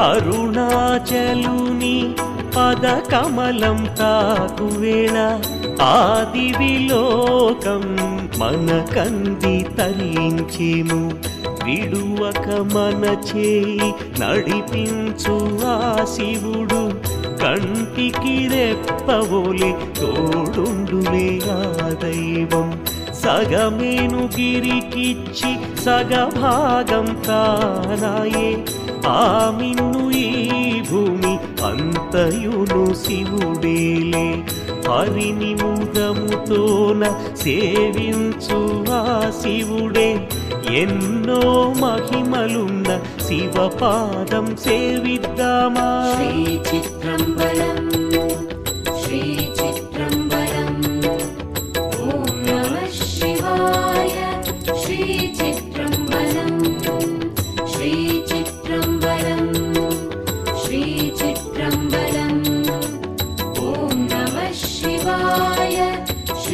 అరుణాచలుని పదకమలం తాకువేళ ఆది విలోకం మన కంది తరించేము విడువక మన చేయి నడిపించు ఆ శివుడు. కంటికి రెప్పవోలే తోడుండులే ఆ దైవం. సగమేను గిరికిచ్చి సగభాగం తానాయే ఆమిన్ను ఈ భూమి అంతయును శివుడేలే. హరిని ముదముతోన సేవించు ఆ శివుడే. ఎన్నో మహిమలున్న శివపాదం సేవిద్దామా. శ్రీ చిత్రంబరం శ్రీ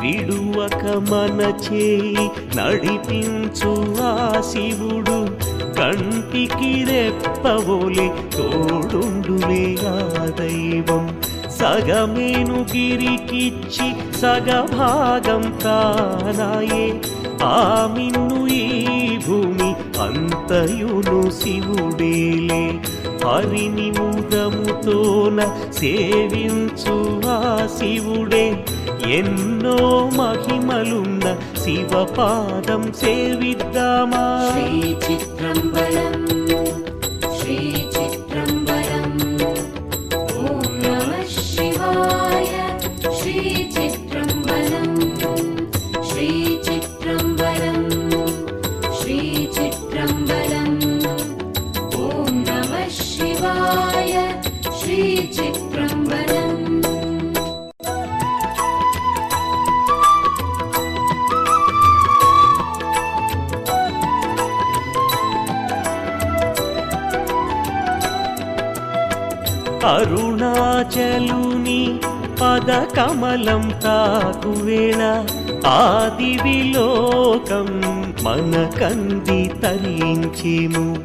విడువక మన చేయి నడిపించు ఆ శివుడు. కంటికి రెప్పవోలే తోడుండులే ఆ దైవం. సగమేను గిరికిచ్చి సగభాగం తానాయే ఆమిన్ను ఈ భూమి అంతయును శివుడేలే. హరిని ముదముతోన సేవించు ఆ శివుడే. ఎన్నో మహిమలున్న శివపాదం సేవిద్దామా శ్రీ చిత్రంబరం శ్రీ చిత్రంబరం ఓం నమ శివాయ శ్రీ చిత్రంబరం శ్రీ చిత్రంబరం శ్రీ చిత్రంబరం ఓం నమ శివాయ శ్రీ చిత్రంబరం కమలం తాకు వేళ ఆది విలోకం మన కంది తరించేము.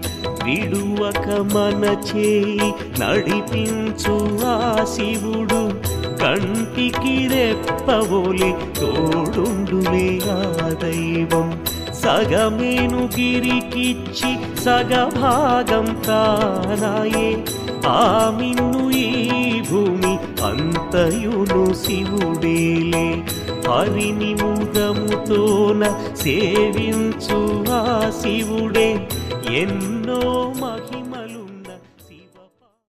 విడువక మన చేయి నడిపించు ఆ శివుడు. కంటికి రెప్పవోలే తోడుండులే ఆ దైవం. సగమేను గిరికిచ్చి సగభాగం తానాయే ఆమిన్ను ఈ భూమి అంతయును శివుడేలే. హరిని ముదముతోన సేవించు ఆ శివుడే. ఎన్నో మహి